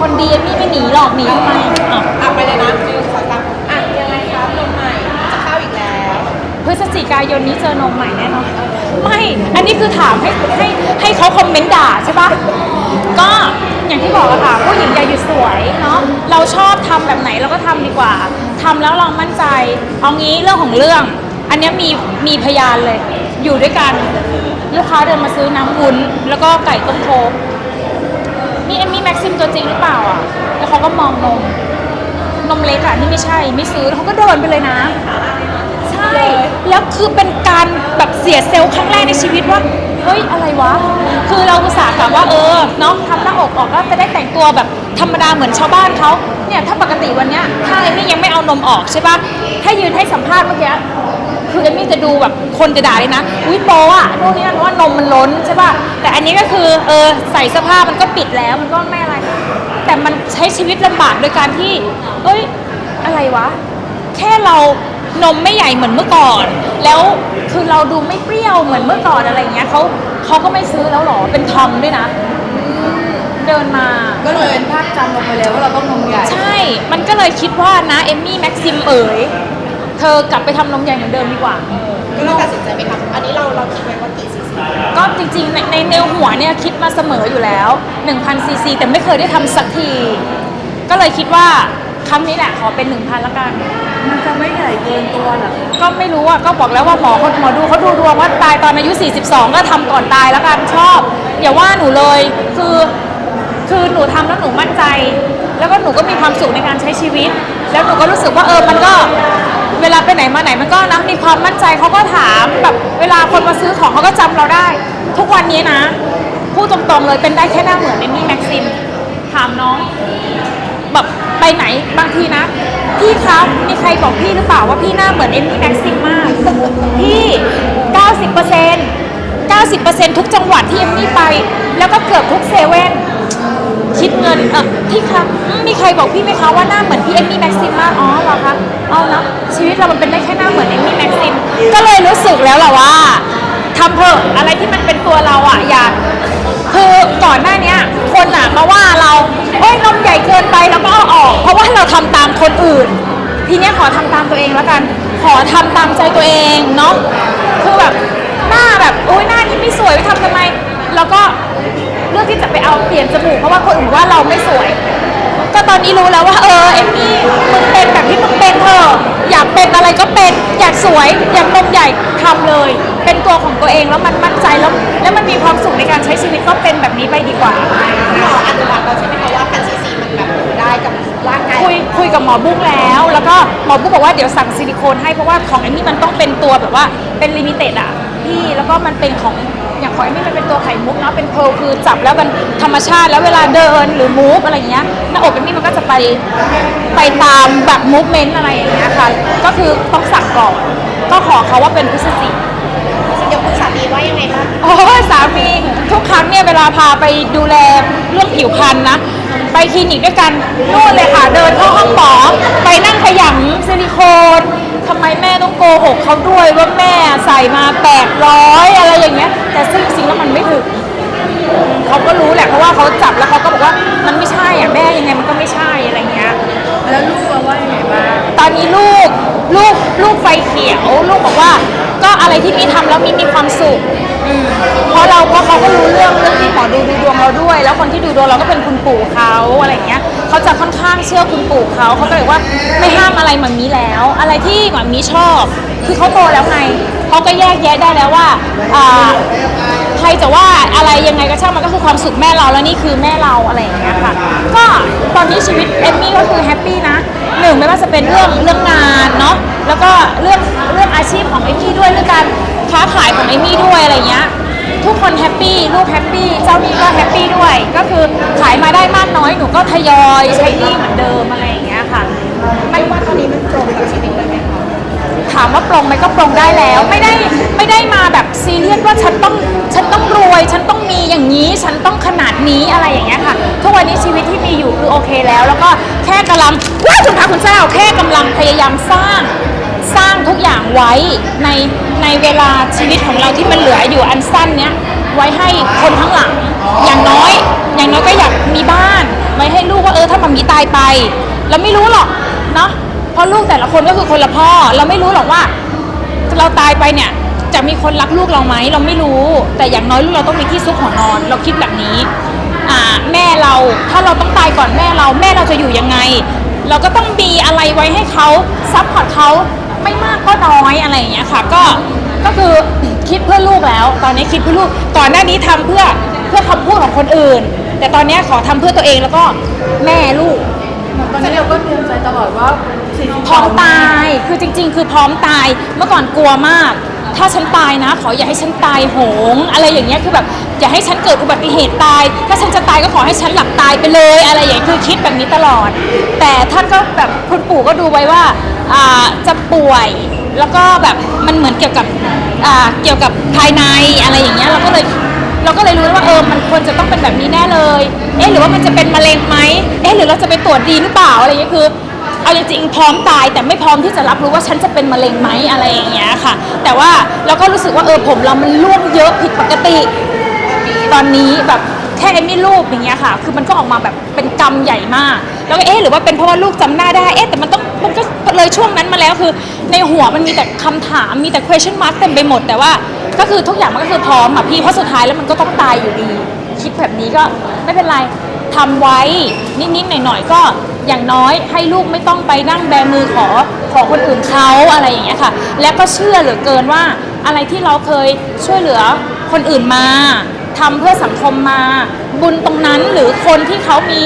คนดีเอมมี่ไม่หนีหรอกหนีทำไมอะอะไปเลยนะหนึ่งสองสามอะยังไงครับนมใหม่จะเข้าอีกแล้วพฤศจิกายนนี้เจอนมใหม่แน่นอนไม่ อันนี้คือถามให้ให้ให้เขาคอมเมนต์ด่าใช่ปะก็อย่างที่บอกอะค่ะผู้หญิงอย่าหยุดสวยเนาะเราชอบทำแบบไหนเราก็ทำดีกว่าทำแล้วเรามั่นใจ เอางี้เรื่องของเรื่อง อันเนี้ยมีมีพยานเลย อยู่ด้วยกันลูกค้าเดินมาซื้อน้ำวุ้น แล้วก็ไก่ต้มโคก นี่เอมมี่แม็กซิมตัวจริงหรือเปล่าอะ แล้วเขาก็มองนม นมเล็กอะนี่ไม่ใช่ไม่ซื้อแล้วเขาก็เดินไปเลยนะ ใช่ แล้วคือเป็นการแบบเสียเซลล์ครั้งแรกในชีวิตว่า เฮ้ย อะไรวะ คือเราอุตส่าห์กะว่าเออเนาะทำหน้าอกออกแล้วจะได้แต่งตัวแบบธรรมดาเหมือนชาวบ้านเขาเนี่ยถ้าปกติวันเนี้ยถ้าเอมมี่ยังไม่เอานมออกใช่ปะถ้ายืนให้สัมภาษณ์เมื่อกี้ คือเอมมี่จะดูแบบคนจะด่าเลยนะอุ้ยโปอะนู่นนี่นั่นเพราะว่านมมันล้นใช่ปะแต่อันนี้ก็คือเออใส่เสื้อผ้ามันก็ปิดแล้วมันก็ไม่อะไร แต่มันใช้ชีวิตลำบากโดยการที่เอ้ยอะไรวะ แค่เรานมไม่ใหญ่เหมือนเมื่อก่อน แล้วคือเราดูไม่เปรี้ยวเหมือนเมื่อก่อนอะไรเงี้ยเขาเขาก็ไม่ซื้อแล้วหรอเป็นทอมด้วยนะ เดินมา ก็เลยเป็นภาพจำลงไปแล้วว่าเราต้องนมใหญ่ ใช่ มันก็เลยคิดว่านะเอมมี่แม็กซิมเอ๋ย เธอกลับไปทำนมใหญ่เหมือนเดิมดีกว่า ก็เราตัดสินใจไปทำอันนี้เราเราคิดไว้ว่ากี่ซีซีก็จริงๆในในแนวหัวเนี่ยคิดมาเสมออยู่แล้ว1,000ซีซีแต่ไม่เคยได้ทำสักที ก็เลยคิดว่าครั้งนี้แหละขอเป็น1,000ละกัน มันจะไม่ใหญ่เกินตัวหรอก็ไม่รู้อะก็บอกแล้วว่าหมอเขาหมอดูเขาดูดวงว่าตายตอนอายุ 42 ก็ทำก่อนตายแล้วกันชอบ อย่าว่าหนูเลยคือคือหนูทำแล้วหนูมั่นใจ แล้วก็หนูก็มีความสุขในการใช้ชีวิต แล้วหนูก็รู้สึกว่าเออมันก็เว ลาไปไหนมาไหนมันก็นะมีความมั่นใจเขาก็ถามแบบเวลาคนมาซื้อของเขาก็จำเราได้ ทุกวันนี้นะพูดตรงๆเลยเป็นได้แค่หน้าเหมือนเอมมี่แม็กซิมถามน้อง แบบไปไหนบางทีนะ พี่ครับมีใครบอกพี่หรือเปล่าว่าพี่หน้าเหมือนเอมมี่แม็กซิมมาก พี่ 90% 90%ทุกจังหวัดที่เอมมี่ไป แล้วก็เกือบทุกเซเว่น คิดเงินเออพี่ครับอืมมีใครบอกพี่ไหมคะว่าหน้าเหมือนพี่เอมมี่แม็กซิมมากอ๋อเหรอคะเอานะชีวิตเรามันเป็นได้แค่หน้าเหมือนเอมมี่แม็กซิมก็เลยรู้สึกแล้วแหละว่าทำเถอะอะไรที่มันเป็นตัวเราอะอย่าคือก่อนหน้าเนี้ย คนอะมาว่าเราเอ้ยนมใหญ่เกินไปแล้วก็เอาออก เพราะว่าเราทำตามคนอื่น ทีเนี้ยขอทำตามตัวเองแล้วกัน ขอทำตามใจตัวเองเนาะคือแบบ คนอื่นว่าเราไม่สวย ก็ตอนนี้รู้แล้วว่า เออเอมมี่มึงเป็นแบบที่มึงเป็นเถอะอยากเป็นอะไรก็เป็น อยากสวย อยากนมใหญ่ทำเลย เป็นตัวของตัวเองแล้วมันมั่นใจแล้ว แล้วมันมีความสุขในการใช้ชีวิตก็เป็นแบบนี้ไปดีกว่าหมออนุมัติเราใช่ไหมคะว่าพันซีซีมันแบบอยู่ได้กับร่างกายคุยคุยกับหมอบุ้งแล้ว แล้วก็หมอบุ้งบอกว่าเดี๋ยวสั่งซิลิโคนให้เพราะว่าของเอมมี่มันต้องเป็นตัวแบบว่าเป็นลิมิเต็ดอะพี่แล้วก็มันเป็นของอย่าง ของเอมมี่มันเป็นตัวไข่มุกเนาะเป็นเพร์ลคือจับแล้วมันธรรมชาติแล้วเวลาเดินหรือมูฟอะไรเงี้ยหน้าอกเอมมี่มันก็จะไปไปตามแบบมูฟเมนต์อะไรอย่างเงี้ยค่ะก็คือต้องสั่งก่อนก็ขอเขาว่าเป็นพฤศจิเดี๋ยวคุณสามีว่ายังไงบ้างโอ้ยสามีทุกครั้งเนี่ยเวลาพาไปดูแลเรื่องผิวพรรณนะไปคลินิกด้วยกันนู่นเลยค่ะ เดินเข้าห้องหมอไปนั่งขยำซิลิโคน ทำไมแม่ต้องโกหกเขาด้วยว่าแม่ใส่มาแปดร้อยอะไรอย่างเงี้ย แต่ซึ่งจริงๆแล้วมันไม่ถึงเขาก็รู้แหละเพราะว่าเขาจับแล้วเขาก็บอกว่ามันไม่ใช่อะแม่ยังไงมันก็ไม่ใช่อะไรเงี้ย แล้วลูกเราว่ายังไงบ้างตอนนี้ลูกลูกลูกไฟเขียว ลูกบอกว่า ก็อะไรที่มีทำแล้วมีมีความสุขอืมเพราะเราเพราะเขาก็รู้เรื่องเรื่องที่หมอดูดูดวงเราด้วย แล้วคนที่ดูดวงเราก็เป็นคุณปู่เขาอะไรอย่างเงี้ย เขาจะค่อนข้างเชื่อคุณปู่เขาเขาก็เลยว่าไม่ห้ามอะไรหมามีแล้ว อะไรที่หมามีชอบ คือเขาโตแล้วไงเขาก็แยกแยะได้แล้วว่าอ่าใครจะว่าอะไรยังไงก็ช่างมันก็คือความสุขแม่เราแล้วนี่คือแม่เราอะไรอย่างเงี้ยค่ะก็ตอนนี้ชีวิตเอมมี่ก็คือแฮปปี้นะหนึ่งไม่ว่าจะเป็นเรื่องเรื่องงานเนาะแล้วก็เรื่องเรื่องอาชีพของเอมมี่ด้วยเรื่องการค้าขายของเอมมี่ด้วยอะไรเงี้ยทุก คนแฮปปี้ลูกแฮปปี้เจ้าหนี้ก็แฮปปี้ด้วย ก็คือขายมาได้มากน้อยหนูก็ทยอยใช้หนี้เหมือนเดิมอะไรอย่างเงี้ยค่ะไม่ว่าตอนนี้มันตรงกับชีวิตเลยไหมคะถามว่าปรงไหมก็ปรงได้แล้ว ไม่ได้ไม่ได้มาแบบซีเรียสว่าฉันต้องฉันต้องรวย ฉันต้องมีอย่างนี้ ฉันต้องขนาดนี้อะไรอย่างเงี้ยค่ะ ทุกวันนี้ชีวิตที่มีอยู่คือโอเคแล้ว แล้วก็แค่กำลังว้าวคุณพระคุณเจ้าแค่กำลังพยายามสร้างสร้างทุกอย่างไว้ในในเวลาชีวิตของเราที่มันเหลืออยู่อันสั้นเนี้ย ไว้ให้คนข้งหลัง อย่างน้อย อย่างน้อยก็อยากมีบ้าน ไว้ให้ลูกว่าเออถ้ามีตายไป เราไม่รู้หรอกเนาะเพราะลูกแต่ละคนก็คือคนละพ่อ เราไม่รู้หรอกว่า เราตายไปเนี่ยจะมีคนรักลูกเราไหมเราไม่รู้ แต่อย่างน้อยลูกเราต้องมีที่ซุกหัวนอน เราคิดแบบนี้อ่าแม่เราถ้าเราต้องตายก่อนแม่เราแม่เราจะอยู่ยังไง เราก็ต้องมีอะไรไว้ให้เขาซัพพอร์ตเขาไม่มากก็น้อยอะไรอย่างเงี้ยค่ะ ก็ ก็คือคิดเพื่อลูกแล้ว ตอนนี้คิดเพื่อลูกก่อนหน้านี้ทำเพื่อเพื่อคำพูดของคนอื่น แต่ตอนนี้ขอทำเพื่อตัวเองแล้วก็แม่ลูกตอนนี้เราก็เตรียมใจตลอดว่าสิ่งที่พร้อมตายคือจริง ๆ คือพร้อมตายเมื่อก่อนกลัวมาก ถ้าฉันตายนะ ขออย่าให้ฉันตายโหง อะไรอย่างเงี้ยคือแบบอย่าให้ฉันเกิดอุบัติเหตุตาย ถ้าฉันจะตายก็ขอให้ฉันหลับตายไปเลย อะไรอย่างเงี้ยคือคิดแบบนี้ตลอด แต่ท่านก็แบบคุณปู่ก็ดูไว้ว่าอ่าจะป่วย แล้วก็แบบมันเหมือนเกี่ยวกับอ่าเกี่ยวกับภายในอะไรอย่างเงี้ยเราก็เลยเราก็เลยรู้ว่าเออมันควรจะต้องเป็นแบบนี้แน่เลย เอ๊ะหรือว่ามันจะเป็นมะเร็งไหมเอ๊ะหรือเราจะไปตรวจดีหรือเปล่าอะไรอย่างเงี้ยคือเอาจริงๆพร้อมตายแต่ไม่พร้อมที่จะรับรู้ว่าฉันจะเป็นมะเร็งไหมอะไรอย่างเงี้ยค่ะ แต่ว่าเราก็รู้สึกว่าเออผมเรามันร่วงเยอะผิดปกติ ตอนนี้แบบแค่เอมมี่รูปอย่างเงี้ยค่ะ คือมันก็ออกมาแบบ เป็นกรรมใหญ่มาก แล้วก็เอ๊ะหรือว่าเป็นเพราะว่าลูกจำหน้าได้เอ๊ะแต่มันต้องมันก็เลยช่วงนั้นมาแล้วคือ ในหัวมันมีแต่คำถามมีแต่ question mark เต็มไปหมด แต่ว่าก็คือทุกอย่างมันก็คือพร้อมอะพี่เพราะสุดท้ายแล้วมันก็ต้องตายอยู่ดี คิดแบบนี้ก็ไม่เป็นไรทำไว้นิดๆหน่อยๆก็อย่างน้อยให้ลูกไม่ต้องไปนั่งแบมือขอขอคนอื่นเขาอะไรอย่างเงี้ยค่ะ และก็เชื่อเหลือเกินว่าอะไรที่เราเคยช่วยเหลือคนอื่นมา ทำเพื่อสังคมมา บุญตรงนั้นหรือคนที่เขามี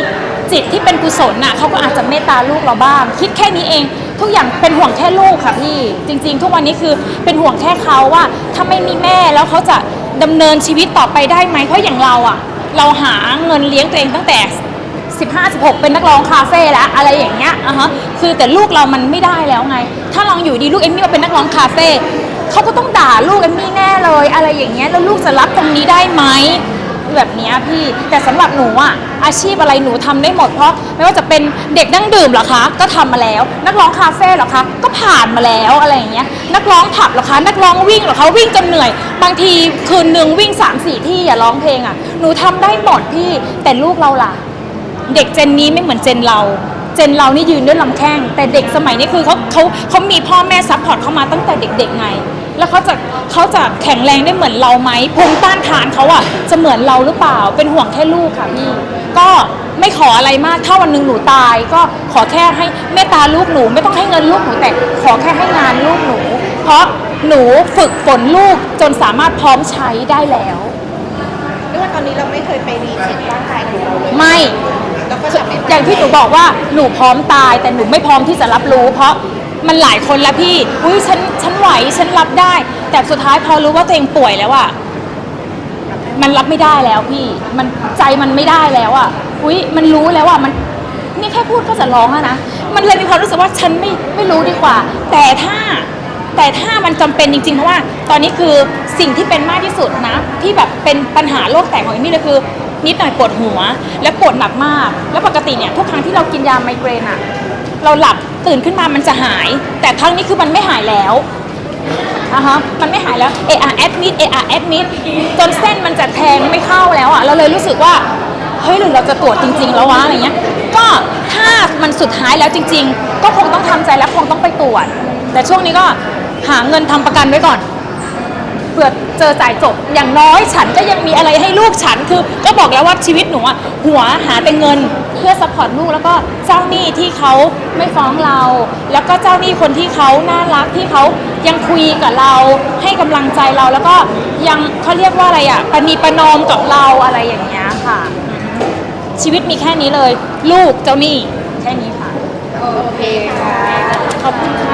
จิตที่เป็นกุศลน่ะเขาก็อาจจะเมตตาลูกเราบ้าง คิดแค่นี้เอง ทุกอย่างเป็นห่วงแค่ลูกค่ะพี่ จริง ๆ ทุกวันนี้คือเป็นห่วงแค่เขาว่าถ้าไม่มีแม่แล้วเขาจะดำเนินชีวิตต่อไปได้ไหมเพราะอย่างเราอะ เราหาเงินเลี้ยงตัวเองตั้งแต่15 16 เป็นนักร้องคาเฟ่แล้วอะไรอย่างเงี้ยอะฮะคือแต่ลูกเรามันไม่ได้แล้วไง ถ้าลองอยู่ดีลูกเอมมี่มาเป็นนักร้องคาเฟ่ เขาก็ต้องด่าลูกเอมมี่แน่เลย อะไรอย่างเงี้ยแล้วลูกจะรับตรงนี้ได้ไหมแบบเนี้ยพี่แต่สำหรับหนูอะอาชีพอะไรหนูทำได้หมดเพราะไม่ว่าจะเป็นเด็กนั่งดื่มเหรอคะ ก็ทำมาแล้ว นักร้องคาเฟ่เหรอคะ ก็ผ่านมาแล้วอะไรอย่างเงี้ยนักร้องผับเหรอคะ นักร้องวิ่งเหรอคะวิ่งจนเหนื่อย บางทีคืนหนึ่งวิ่ง3ามสี่ที่อย่าร้องเพลงอะหนูทำได้หมดพี่แต่ลูกเราล่ะ เด็กเจนนี้ไม่เหมือนเจนเรา เจนเรานี่ยืนด้วยลำแข้ง แต่เด็กสมัยนี้คือเขาเขาเขามีพ่อแม่ซัพพอร์ตเข้ามาตั้งแต่เด็กๆไง แล้วเขาจะเขาจะแข็งแรงได้เหมือนเราไหมภูมิต้านทานเขาอะจะเหมือนเราหรือเปล่า เป็นห่วงแค่ลูกค่ะพี่ ก็ไม่ขออะไรมาก ถ้าวันหนึ่งหนูตาย ก็ขอแค่ให้เมตตาลูกหนู ไม่ต้องให้เงินลูกหนูแต่ขอแค่ให้งานลูกหนู เพราะหนูฝึกฝนลูกจนสามารถพร้อมใช้ได้แล้วเรียกว่าตอนนี้เราไม่เคยไปรีเช็คร่างกายของเราเลยไม่ แล้วก็จะไม่อย่างที่หนูบอกว่าหนูพร้อมตายแต่หนูไม่พร้อมที่จะรับรู้ เพราะมันหลายคนแล้วพี่อุ้ยฉันฉันไหวฉันรับได้ แต่สุดท้ายพอรู้ว่าตัวเองป่วยแล้วอะมันรับไม่ได้แล้วพี่ มันใจมันไม่ได้แล้วอะอุ้ยมันรู้แล้วอะมันนี่แค่พูดก็จะร้องแล้วนะมันเลยมีความรู้สึกว่าฉันไม่ไม่รู้ดีกว่า แต่ถ้าแต่ถ้ามันจำเป็นจริงๆเพราะว่า ตอนนี้คือสิ่งที่เป็นมากที่สุดนะ ที่แบบเป็นปัญหาโรคแตกของเอมมี่เลยคือ นิดหน่อยปวดหัว และปวดหนักมาก แล้วปกติเนี่ยทุกครั้งที่เรากินยาไมเกรนอะเราหลับตื่นขึ้นมามันจะหาย แต่ครั้งนี้คือมันไม่หายแล้วอะฮะมันไม่หายแล้ว AR admit AR admit จนเส้นมันจะแทงไม่เข้าแล้วอะเราเลยรู้สึกว่าเฮ้ยหรือเราจะตรวจจริง ๆ แล้ววะอะไรเงี้ย ก็ถ้ามันสุดท้ายแล้วจริง ๆ ก็คงต้องทำใจและคงต้องไปตรวจ แต่ช่วงนี้ก็หาเงินทำประกันไว้ก่อน เผื่อเจอจ่ายจบอย่างน้อยฉันก็ยังมีอะไรให้ลูกฉันคือ ก็บอกแล้วว่าชีวิตหนูอะหัวหาแต่เงินเพื่อซัพพอร์ตลูกแล้วก็เจ้าหนี้ที่เขาไม่ฟ้องเรา แล้วก็เจ้าหนี้คนที่เขาน่ารักที่เขายังคุยกับเรา ให้กำลังใจเราแล้วก็ยังเขาเรียกว่าอะไรอะปณีประนอมกับเราอะไรอย่างเงี้ยค่ะ ชีวิตมีแค่นี้เลย ลูกเจ้าหนี้แค่นี้ค่ะ โอเคค่ะ ขอบคุณค่ะ